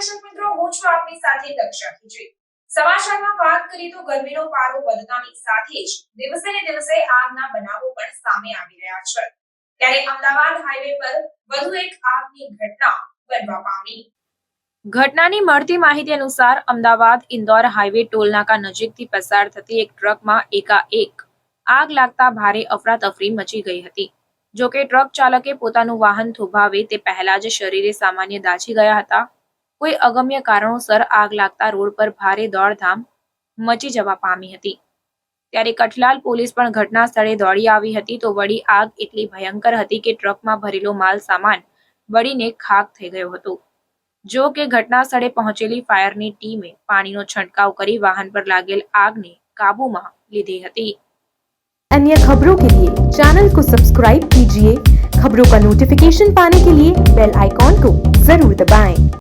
દર્શક મિત્રો હું છું આપની સાથે દક્ષા ખીજવી સમાચારમાં વાત કરીએ તો ગરમીનો પારો વધતાની સાથે જ દિવસે ને દિવસે આગના બનાવો પણ સામે આવી રહ્યા છે. ત્યારે અમદાવાદ હાઈવે પર વધુ એક આગની ઘટના બનવા પામી. ઘટનાની મળતી માહિતી અનુસાર અમદાવાદ ઇન્દોર હાઈવે ટોલનાકા નજીકથી પસાર થતી એક ટ્રકમાં એકાએક આગ લાગતા ભારે અફરાતફરી મચી ગઈ હતી. જો કે ટ્રક ચાલકે પોતાનું વાહન થોભાવે તે પહેલા જ શરીરે સામાન્ય દાઝી ગયા હતા. કોઈ અગમ્ય કારણોસર આગ લાગતા રોડ પર ભારે દોડધામ મચી જવા પામી હતી ત્યારે કઠલાલ પોલીસ પણ ઘટના સ્થળે દોડી આવી હતી તો વળી આગ એટલી ભયંકર હતી કે ટ્રકમાં ભરેલો માલ સામાન બળીને ખાક થઈ ગયો હતો જો કે ઘટના સ્થળે પહોંચેલી ફાયરની ટીમે પાણીનો છંટકાવ કરી વાહન પર લાગેલ આગને કાબૂમાં લીધી હતી अन्य खबरों के लिए चैनल को सब्सक्राइब कीजिए खबरों का नोटिफिकेशन पाने के लिए बेल आइकॉन को जरूर दबाएं।